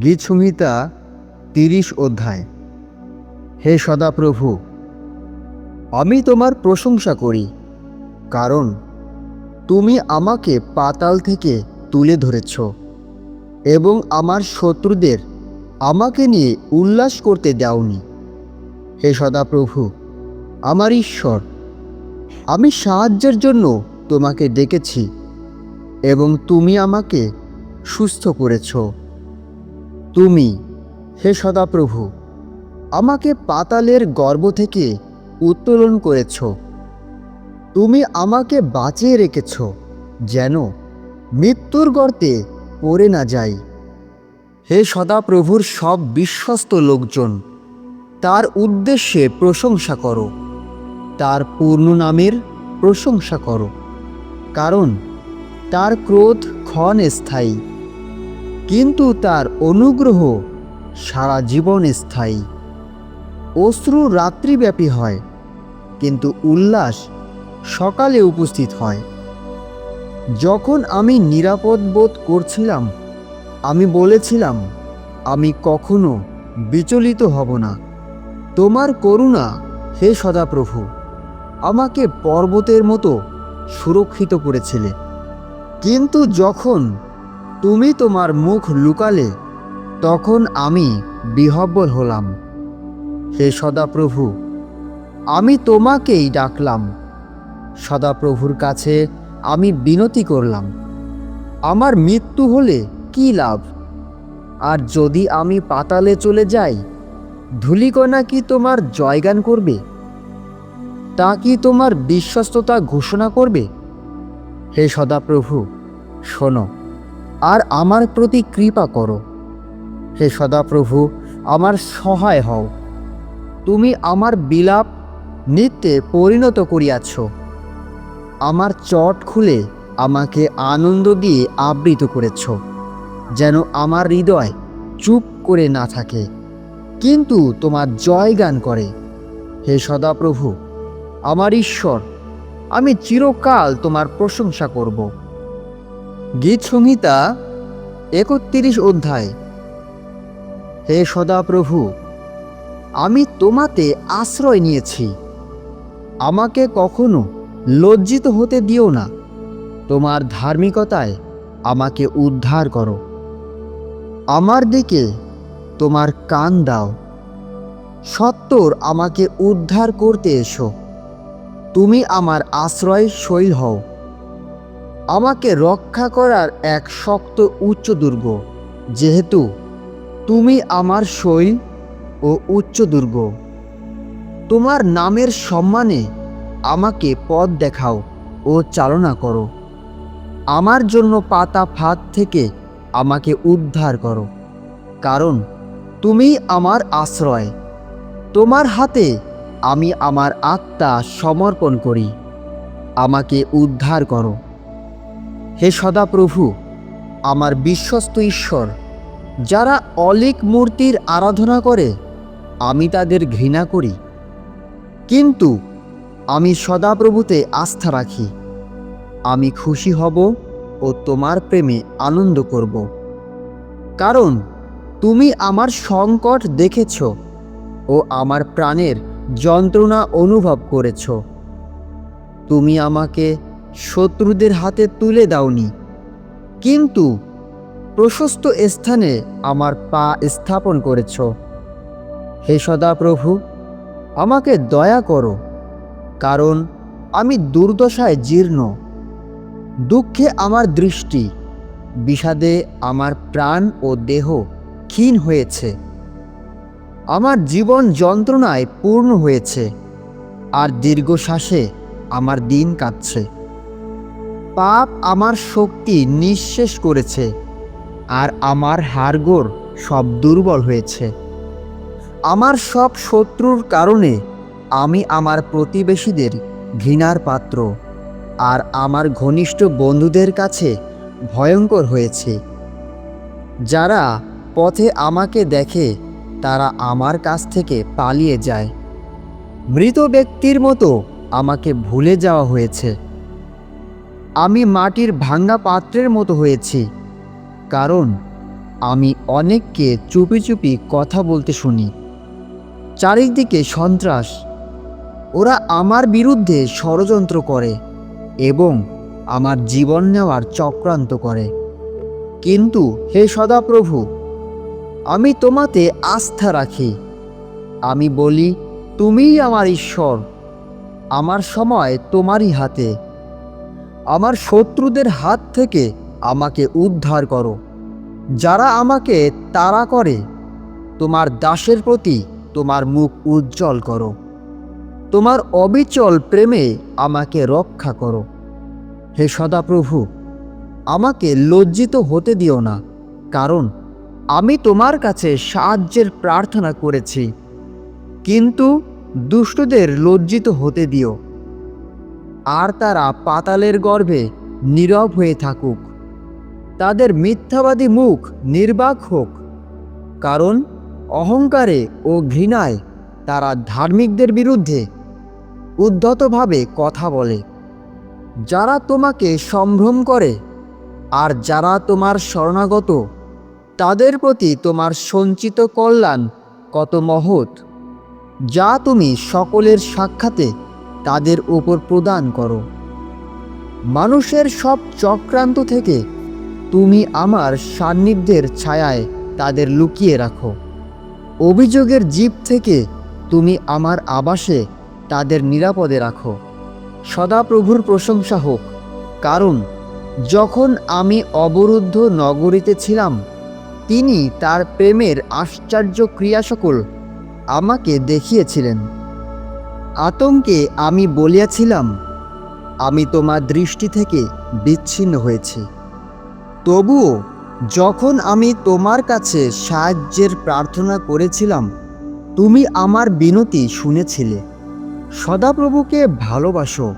গীত সংহিতা তিরিশ অধ্যায়। হে সদাপ্রভু, আমি তোমার প্রশংসা করি, কারণ তুমি আমাকে পাতাল থেকে তুলে ধরেছ এবং আমার শত্রুদের আমাকে নিয়ে উল্লাস করতে দাওনি। হে সদাপ্রভু, আমার ঈশ্বর, আমি সাহায্যের জন্য তোমাকে ডেকেছি এবং তুমি আমাকে সুস্থ করেছ। তুমি, হে সদাপ্রভু, আমাকে পাতালের গর্ভ থেকে উত্তোলন করেছ। তুমি আমাকে বাঁচিয়ে রেখেছ, যেন মৃত্যুর গর্তে পড়ে না যাই। হে সদাপ্রভুর সব বিশ্বস্ত লোকজন, তার উদ্দেশ্যে প্রশংসা করো, তার পূর্ণ নামের প্রশংসা করো, কারণ তার ক্রোধ ক্ষণ স্থায়ী কিন্তু তার অনুগ্রহ সারা জীবন স্থায়ী। অশ্রু রাত্রিব্যাপী হয়, কিন্তু উল্লাস সকালে উপস্থিত হয়। যখন আমি নিরাপদ বোধ করছিলাম, আমি বলেছিলাম, আমি কখনো বিচলিত হব না। তোমার করুণা হে সদাপ্রভু, আমাকে পর্বতের মতো সুরক্ষিত করেছিলে। কিন্তু যখন তুমি তোমার মুখ লুকালে, তখন আমি বিহব্বল হলাম। হে সদাপ্রভু, আমি তোমাকেই ডাকলাম। সদাপ্রভুর কাছে আমি বিনতি করলাম। আমার মৃত্যু হলে কি লাভ? আর যদি আমি পাতালে চলে যাই, ধূলিকণা কি তোমার জয়গান করবে? তা কি তোমার বিশ্বস্ততা ঘোষণা করবে? হে সদাপ্রভু, শোনো। আর আমার প্রতি কৃপা করো। হে সদাপ্রভু, আমার সহায় হও। তুমি আমার বিলাপ নৃত্যে পরিণত করিয়াছ। আমার চট খুলে আমাকে আনন্দ দিয়ে আবৃত করেছ, যেন আমার হৃদয় চুপ করে না থাকে, কিন্তু তোমার জয়গান করে। হে সদাপ্রভু, আমার ঈশ্বর, আমি চিরকাল তোমার প্রশংসা করব। গীত সংহিতা একত্রিশ অধ্যায়। হে সদাপ্রভু, আমি তোমাতে আশ্রয় নিয়েছি। আমাকে কখনো লজ্জিত হতে দিও না। তোমার ধার্মিকতায় আমাকে উদ্ধার করো। আমার দিকে তোমার কান দাও। সত্তর আমাকে উদ্ধার করতে এসো। তুমি আমার আশ্রয় শৈল হও। আমাকে রক্ষা করার এক শক্ত উচ্চ দুর্গ, যেহেতু তুমি আমার শৈল ও উচ্চ দুর্গ। তোমার নামের সম্মানে আমাকে পথ দেখাও ও চালনা করো। আমার জন্য পাতা ফাঁদ থেকে আমাকে উদ্ধার করো, কারণ তুমি আমার আশ্রয়। তোমার হাতে আমি আমার আত্মা সমর্পণ করি, আমাকে উদ্ধার করো। হে সদাপ্রভু, আমার বিশ্বস্ত ঈশ্বর, যারা অলিক মূর্তির আরাধনা করে, আমি তাদের ঘৃণা করি। কিন্তু আমি সদাপ্রভুতে আস্থা রাখি। আমি খুশি হব ও তোমার প্রেমে আনন্দ করব। কারণ তুমি আমার সংকট দেখেছ ও আমার প্রাণের যন্ত্রণা অনুভব করেছ। তুমি আমাকে শত্রুদের হাতে তুলে দাওনি। কিন্তু প্রশস্ত স্থানে আমার পা স্থাপন করেছ। হে সদাপ্রভু, আমাকে দয়া করো, কারণ আমি দুর্দশায় জীর্ণ। দুঃখে আমার দৃষ্টি, বিষাদে আমার প্রাণ ও দেহ ক্ষীণ হয়েছে। আমার জীবন যন্ত্রণায় পূর্ণ হয়েছে, আর দীর্ঘশ্বাসে আমার দিন কাটছে। পাপ আমার শক্তি নিঃশেষ করেছে আর আমার হাড়গোড় সব দুর্বল হয়েছে। আমার সব শত্রুর কারণে আমি আমার প্রতিবেশীদের ঘৃণার পাত্র আর আমার ঘনিষ্ঠ বন্ধুদের কাছে ভয়ঙ্কর হয়েছে। যারা পথে আমাকে দেখে তারা আমার কাছ থেকে পালিয়ে যায়। মৃত ব্যক্তির মতো আমাকে ভুলে যাওয়া হয়েছে। আমি মাটির ভাঙ্গা পাত্রের মতো হয়েছি। কারণ আমি অনেককে চুপি চুপি কথা বলতে শুনি। চারিদিকে সন্ত্রাস। ওরা আমার বিরুদ্ধে ষড়যন্ত্র করে এবং আমার জীবন নেওয়ার চক্রান্ত করে। কিন্তু হে সদাপ্রভু, আমি তোমাতে আস্থা রাখি। আমি বলি, তুমিই আমার ঈশ্বর। আমার সময় তোমারই হাতে। আমার শত্রুদের হাত থেকে আমাকে উদ্ধার করো। যারা আমাকে তাড়া করে, তোমার দাসের প্রতি তোমার মুখ উজ্জ্বল করো। তোমার অবিচল প্রেমে আমাকে রক্ষা করো। হে সদাপ্রভু, আমাকে লজ্জিত হতে দিও না, কারণ আমি তোমার কাছে সাহায্যের প্রার্থনা করেছি। কিন্তু দুষ্টদের লজ্জিত হতে দিও। আর তারা পাতালের গর্ভে নীরব হয়ে থাকুক। তাদের মিথ্যাবাদী মুখ নির্বাক হোক। কারণ অহংকারে ও ঘৃণায় তারা ধার্মিকদের বিরুদ্ধে উদ্ধতভাবে কথা বলে। যারা তোমাকে সম্ভ্রম করে আর যারা তোমার শরণাগত, তাদের প্রতি তোমার সঞ্চিত কল্যাণ কত মহৎ, যা তুমি সকলের সাক্ষাতে তাদের উপর প্রদান করো। মানুষের সব চক্রান্ত থেকে তুমি আমার সান্নিধ্যের ছায়ায় তাদের লুকিয়ে রাখো। অভিযোগের জীব থেকে তুমি আমার আবাসে তাদের নিরাপদে রাখো। সদাপ্রভুর প্রশংসা হোক, কারণ যখন আমি অবরুদ্ধ নগরীতে ছিলাম, তিনি তার প্রেমের আশ্চর্য ক্রিয়া সকল আমাকে দেখিয়েছিলেন। আতঙ্কে আমি বলিয়াছিলাম, আমি তোমার দৃষ্টি থেকে বিচ্ছিন্ন হয়েছি। তবুও যখন আমি তোমার কাছে সাহায্যের প্রার্থনা করেছিলাম, তুমি আমার বিনতি শুনেছিলে। সদাপ্রভুকে ভালোবাসো।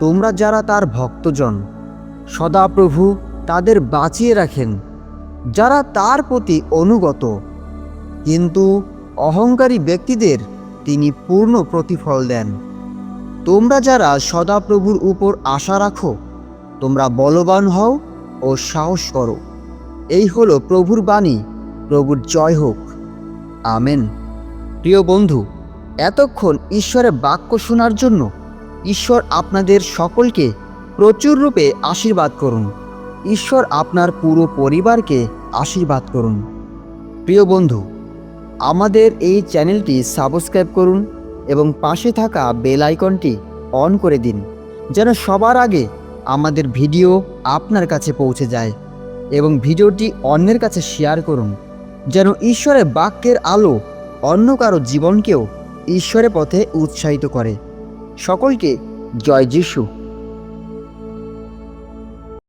তোমরা যারা তার ভক্তজন, সদাপ্রভু তাদের বাঁচিয়ে রাখেন, যারা তার প্রতি অনুগত। কিন্তু অহংকারী ব্যক্তিদের তিনি পূর্ণ প্রতিফল দেন। তোমরা যারা সদাপ্রভুর উপর আশা রাখো, তোমরা বলবান হও ও সাহস করো। এই হলো প্রভুর বাণী, প্রভুর জয় হোক। আমেন। প্রিয় বন্ধু, এতক্ষণ ঈশ্বরের বাক্য শোনার জন্য ঈশ্বর আপনাদের সকলকে প্রচুর রূপে আশীর্বাদ করুন। ঈশ্বর আপনার পুরো পরিবারকে আশীর্বাদ করুন। প্রিয় বন্ধু আমাদের এই চ্যানেলটি সাবস্ক্রাইব করুন এবং পাশে থাকা বেল আইকনটি অন করে দিন, যেন সবার আগে আমাদের ভিডিও আপনার কাছে পৌঁছে যায় এবং ভিডিওটি অন্যের কাছে শেয়ার করুন, যেন ঈশ্বরের বাক্যের আলো অন্য কারও জীবনকেও ঈশ্বরের পথে উৎসাহিত করে। সকলকে জয় যিশু।